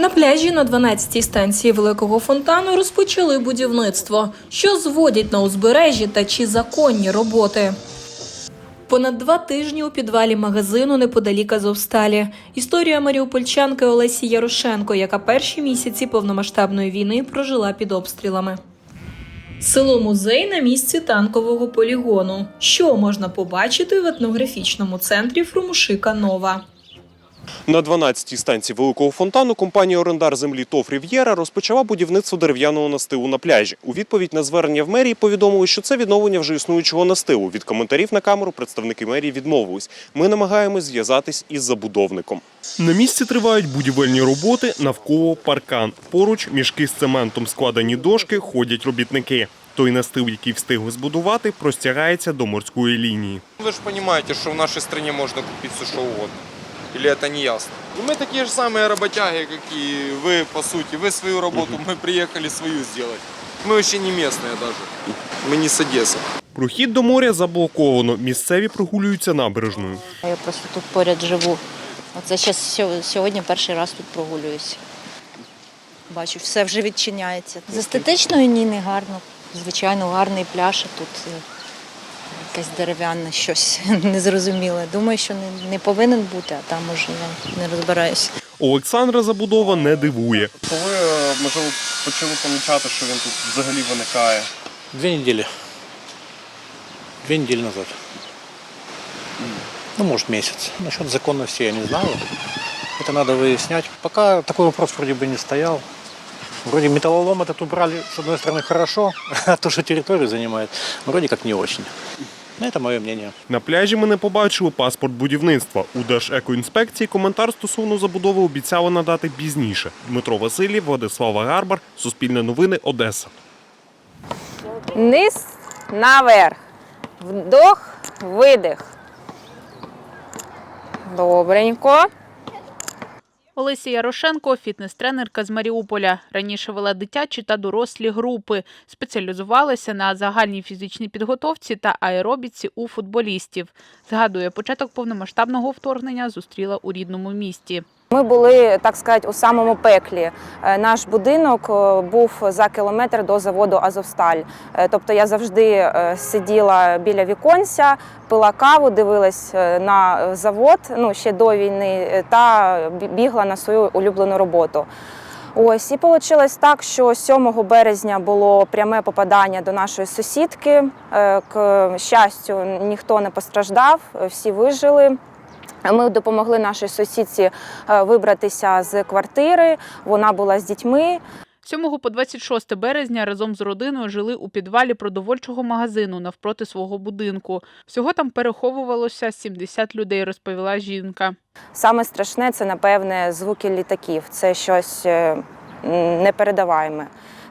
На пляжі на 12-й станції великого фонтану розпочали будівництво, що зводять на узбережжі та чи законні роботи. Понад два тижні у підвалі магазину неподалік Азовсталі. Історія маріупольчанки Олесі Ярошенко, яка перші місяці повномасштабної війни прожила під обстрілами. Село музей на місці танкового полігону. Що можна побачити в етнографічному центрі Фрумушика Нова. На 12-й станції великого фонтану компанія орендар землі ТОВ Рів'єра розпочала будівництво дерев'яного настилу на пляжі. У відповідь на звернення в мерії повідомили, що це відновлення вже існуючого настилу. Від коментарів на камеру представники мерії відмовились. Ми намагаємось зв'язатись із забудовником. На місці тривають будівельні роботи навколо паркан. Поруч мішки з цементом складені дошки, ходять робітники. Той настил, який встигли збудувати, простягається до морської лінії. Вы же понимаете, что в нашей стране можно купить все, что угодно Или это не ясно? И мы такие же самые работяги, как и вы, по сути. Вы свою работу, мы приехали свою сделать. Мы вообще не местные даже. Мы не с Одессы. Прохід до моря заблоковано. Місцеві прогулюються набережною. Я просто тут поряд живу. Оце щас, сьогодні перший раз тут прогулююся. Бачу, все вже відчиняється. З естетичною ні, не гарно. Звичайно, гарний пляж, а тут е, якесь дерев'яне щось незрозуміле. Думаю, що не, не повинен бути, а там уже я не розбираюся. Олександра забудова не дивує. Коли е, можливо почали помічати, що він тут взагалі виникає? Две недели. Две недели назад. Ну, может, месяц. Насчет законности я не знаю. Это надо выяснять. Пока такой вопрос вроде бы не стоял. Вроде металлолом этот убрали, с одной стороны, хорошо, а то, что территорию занимает, вроде как не очень. Но это мое мнение. На пляжі ми не побачили паспорт будівництва. У Держекоінспекції коментар стосовно забудови обіцяли надати пізніше. Дмитро Васильєв, Владислава Гарбар, Суспільне новини, Одеса. Низ наверх. Вдох, видих. Добренько. Олеся Ярошенко фітнес-тренерка з Маріуполя. Раніше вела дитячі та дорослі групи. Спеціалізувалася на загальній фізичній підготовці та аеробіці у футболістів. Згадує, початок повномасштабного вторгнення зустріла у рідному місті. Ми були, так сказати, у самому пеклі. Е, Наш будинок е, був за кілометр до заводу Азовсталь. Е, Тобто я завжди сиділа біля віконця, пила каву, дивилась на завод ну, ще до війни та бігла на свою улюблену роботу. Ось і вийшло так, що 7 березня було пряме попадання до нашої сусідки. К щастю, ніхто не постраждав, всі вижили. Ми допомогли нашій сусідці е, вибратися з квартири. Вона була з дітьми. 7 по 26 березня разом з родиною жили у підвалі продовольчого магазину навпроти свого будинку. Всього там переховувалося 70 людей, розповіла жінка. Саме страшне це, напевне, звуки літаків. Це щось е, непередаваєме.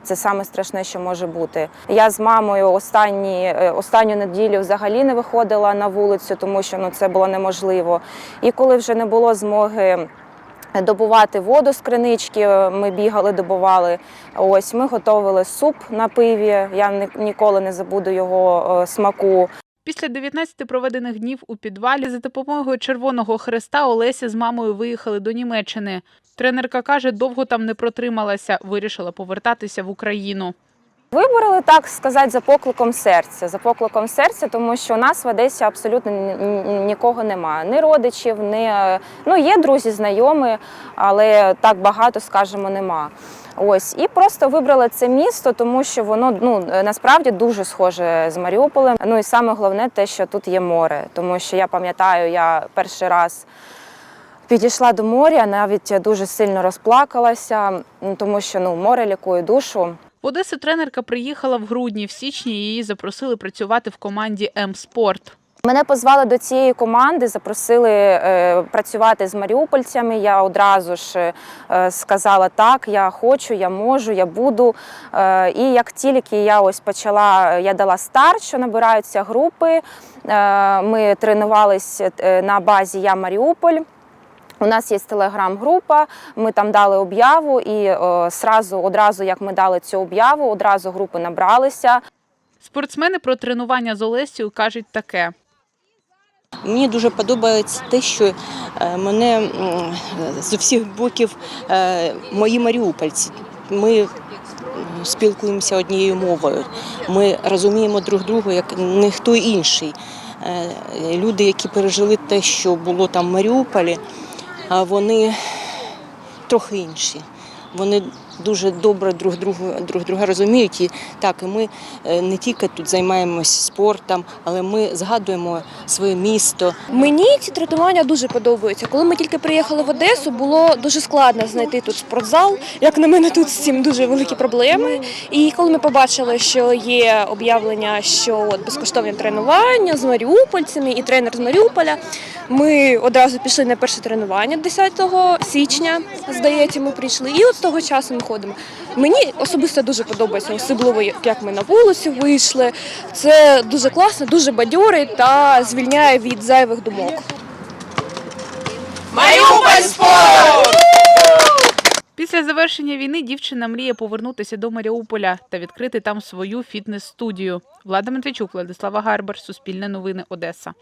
Це саме страшне, що може бути. Я з мамою останні, е, останню неділю взагалі не виходила на вулицю, тому що ну, це було неможливо. І коли вже не було змоги добувати воду з кринички, ми бігали, добували. Ось ми готували суп на пиві. Я ніколи не забуду його е, смаку. Після 19 проведених днів у підвалі за допомогою Червоного Хреста Олеся з мамою виїхали до Німеччини. Тренерка каже, довго там не протрималася, вирішила повертатися в Україну. Вибрали так сказати за покликом серця. За покликом серця, тому що у нас в Одесі абсолютно ні- ні- нікого немає. Ні родичів, ні ну є друзі, знайомі, але так багато, скажімо, нема. Ось і просто вибрали це місто, тому що воно ну насправді дуже схоже з Маріуполем. Ну і саме головне те, що тут є море, тому що я пам'ятаю, я перший раз. Підійшла до моря, навіть дуже сильно розплакалася, тому що ну море лікує душу. В Одесу тренерка приїхала в грудні. В січні її запросили працювати в команді М-Спорт. Мене позвали до цієї команди, запросили е, працювати з маріупольцями. Я одразу ж е, сказала так, я хочу, я можу, я буду. Е, і як тільки я ось почала, я дала старт, що набираються групи. Е, ми тренувалися на базі Я Маріуполь. У нас є телеграм-група, ми там дали об'яву, і е, сразу, одразу, як ми дали цю об'яву, одразу групи набралися. Спортсмени про тренування з Олесією кажуть таке. Мені дуже подобається те, що е, мене з усіх боків е, мої маріупольці. Ми спілкуємося однією мовою. Ми розуміємо друг друга як ніхто інший. Люди, які пережили те, що було там в Маріуполі, вони трохи інші. Вони дуже добре друг друга, друг друга розуміють. І так, і ми е, не тільки тут займаємося спортом, але ми згадуємо своє місто, Мені ці тренування дуже подобаються. Коли ми тільки приїхали в Одесу, було дуже складно знайти тут спортзал. Як на мене, тут з цим дуже великі проблеми. І коли ми побачили, що є об'явлення, що от безкоштовні тренування з маріупольцями і тренер з Маріуполя, ми одразу пішли на перше тренування 10 січня. Здається, ми прийшли. І от з того часу ми ходимо. Мені особисто дуже подобається, особливо як ми на вулицю вийшли. Це дуже класно, дуже бадьорить та звільняє від зайвих думок. Після завершення війни дівчина мріє повернутися до Маріуполя та відкрити там свою фітнес-студію. Влада Матвійчук, Владислава Гарбар, Суспільне новини, Одеса.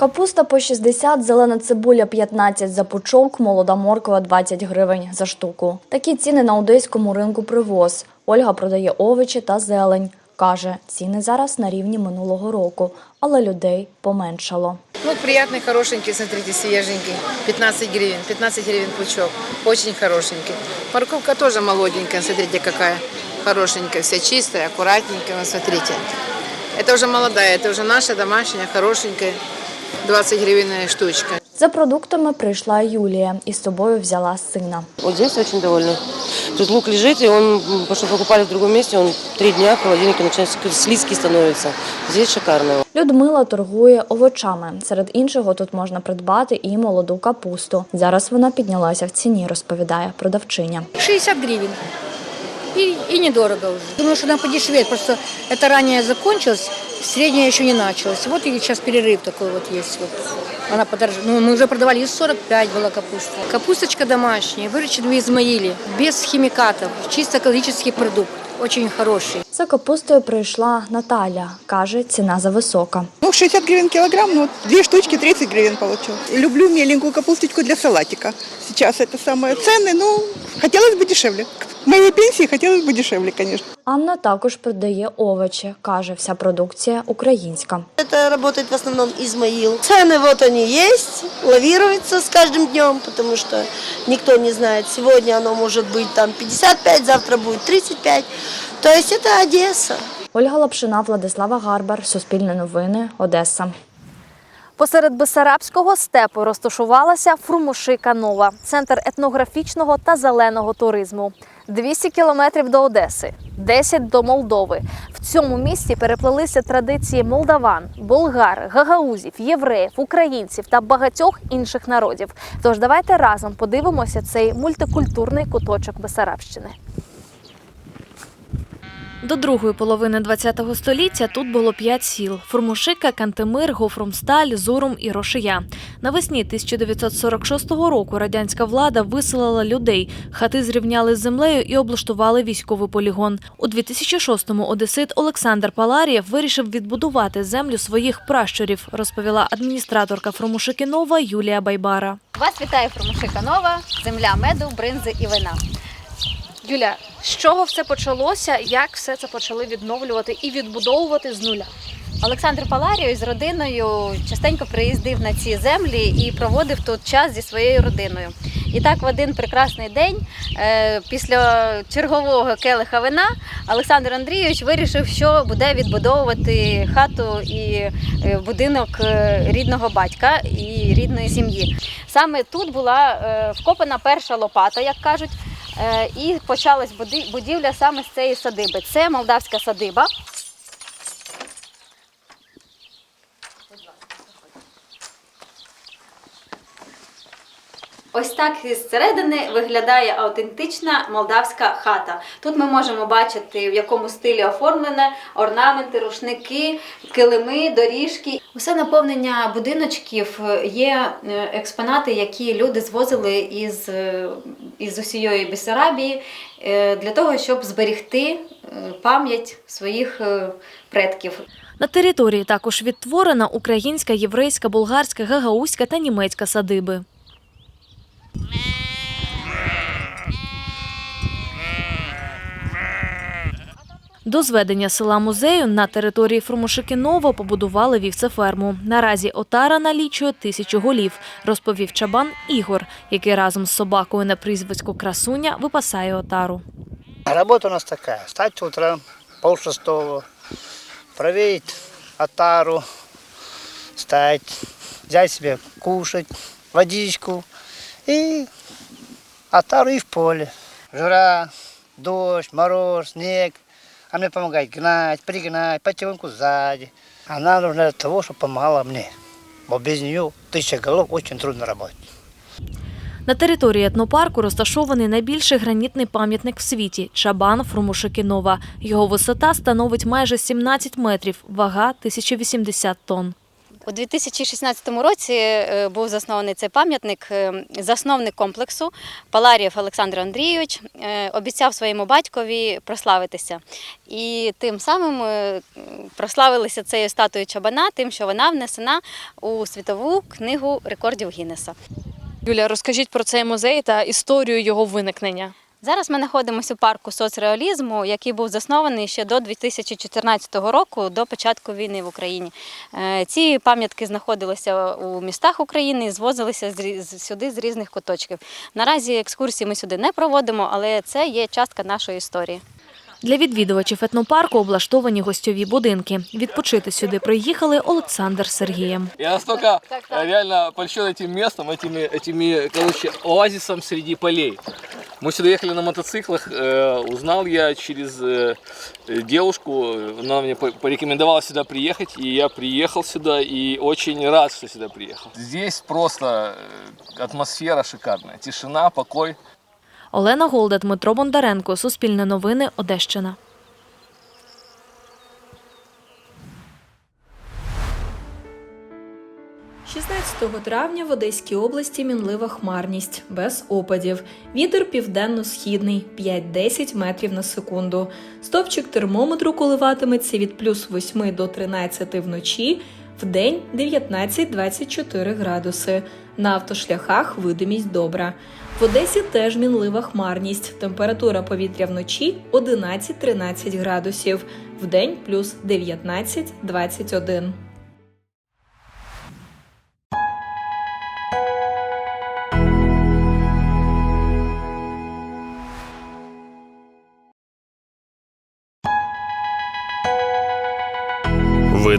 Капуста по 60, зелена цибуля 15 за пучок, молода морква 20 гривень за штуку. Такі ціни на одеському ринку привоз. Ольга продає овочі та зелень. Каже, ціни зараз на рівні минулого року, але людей поменшало. Лук приятный, хорошенький, смотрите, свеженький. 15 гривен, 15 гривен пучок. Очень хорошенький. Морковка тоже молоденькая, смотрите, какая хорошенькая, вся чистая, аккуратненькая, вот смотрите. Это уже молодая, это уже наша домашняя, хорошенькая. 20 гривен штучка. За продуктами прийшла Юлія і з собою взяла сина. Вот здесь очень довольны. Тут лук лежит, и он, м, потому покупали в другом месте, он три дня в холодильнике начинает слизкий становится. Здесь шикарно. Людмила торгує овочами. Серед іншого тут можна придбати і молоду капусту. Зараз вона піднялася в ціні, розповідає продавчиня. 60 гривен. И, и недорого уже. Думаю, что она подешевеет, просто это ранее закончилось, среднее еще не началось. Вот и сейчас перерыв такой вот есть. Вот. Она подорожала. Ну, мы уже продавали, и 45 была капуста. Капусточка домашняя, выращена в Измаиле, без химикатов, чисто экологический продукт, очень хороший. За капустою прийшла Наталя. Каже, ціна зависока. Ну, 60 гривен килограмм, ну, две штучки 30 гривен получил. Люблю меленькую капусточку для салатика. Сейчас это самые цены, ну, хотелось бы дешевле. К моей пенсии хотелось бы дешевле, конечно. Анна також продає овочі. Каже, вся продукція українська. Это работает в основном Измаил. Цены вот они есть, лавируются с каждым днем, потому что никто не знает. Сегодня оно может быть там 55, завтра будет 35. То есть это Одесса. Ольга Лапшина, Владислава Гарбар, Суспільне новини, Одеса. Посеред Бесарабського степу розташувалася Фрумушика Нова, центр етнографічного та зеленого туризму. 200 кілометрів до Одеси, 10 до Молдови. В цьому місті переплелися традиції молдаван, болгар, гагаузів, євреїв, українців та багатьох інших народів. Тож давайте разом подивимося цей мультикультурний куточок Бесарабщини. До другої половини ХХ століття тут було п'ять сіл: Формушика, Кантемир, Гофромсталь, Зурум і Рошия. Навесні 1946 року радянська влада виселила людей, хати зрівняли з землею і облаштували військовий полігон. У 2006-му одесит Олександр Паларієв вирішив відбудувати землю своїх пращурів, розповіла адміністраторка Фромушикинова Юлія Байбара. Вас вітає Фромушиканова, земля меду, бринзи і вина. Юля, з чого все почалося? Як все це почали відновлювати і відбудовувати з нуля? Олександр Паларіо з родиною частенько приїздив на ці землі і проводив тут час зі своєю родиною. І так в один прекрасний день, е, після чергового келиха вина, Олександр Андрійович вирішив, що буде відбудовувати хату і е, будинок е, рідного батька і рідної сім'ї. Саме тут була вкопана перша лопата, як кажуть. Е, І почалась будівля саме з цієї садиби. Це молдавська садиба. Ось так зсередини виглядає автентична молдавська хата. Тут ми можемо бачити, в якому стилі оформлене орнаменти, рушники, килими, доріжки. Усе наповнення будиночків є е, експонати, які люди звозили із, е, із усієї Бессарабії е, для того, щоб зберегти е, пам'ять своїх е, предків. На території також відтворена українська, єврейська, болгарська, гагаузька та німецька садиби. До зведення села музею на території Фромушикінова побудували вівцеферму. Наразі отара налічує тисячу голів, розповів чабан Ігор, який разом з собакою на прізвиську Красуня випасає отару. Работа у нас такая. Встать утром, пол шестого, проверить отару, встать, взять себе кушать, водичку и отару и в поле. Жара, дождь, мороз, снег. А мне помогает гнать, пригнать, потихоньку сзади. Она нужна для того, чтобы помогала мне. Бо без нее тысяча голов очень трудно работать. На території етнопарку розташований найбільший гранітний пам'ятник в світі Чабан Фрумушикінова. Його висота становить майже 17 метрів, вага 1080 тонн. У 2016 році е, був заснований цей пам'ятник. Е, Засновник комплексу Паларієв Олександр Андрійович е, обіцяв своєму батькові прославитися. І тим самим прославилися цією статуєю чабана, тим, що вона внесена у світову книгу рекордів Гіннеса. Юля, розкажіть про цей музей та історію його виникнення. Зараз ми знаходимося у парку соцреалізму, який був заснований ще до 2014 року, до початку війни в Україні. Е, Ці пам'ятки знаходилися у містах України і звозилися сюди з різних куточків. Наразі екскурсії ми сюди не проводимо, але це є частка нашої історії. Для відвідувачів етнопарку облаштовані гостьові будинки. Відпочити сюди приїхали Олександр з Сергієм. Я настолько э, реально польщен этим местом, этими, этими, короче, оазисом среди полей. Мы сюда ехали на мотоциклах, э, узнал я через э, э, девушку, э, она мне по- порекомендовала сюда приехать, и я приехал сюда и очень рад, что сюда приехал. Здесь просто э, атмосфера шикарная, тишина, покой. Олена Голда, Дмитро Бондаренко, Суспільне новини, Одещина. – 16 травня в Одеській області мінлива хмарність, без опадів. Вітер південно-східний 5-10 метрів на секунду. Стопчик термометру коливатиметься від плюс 8 до 13 вночі, в день 19-24 градуси. На автошляхах видимість добра. В Одесі теж мінлива хмарність. Температура повітря вночі 11-13 градусів, в день плюс 19-21.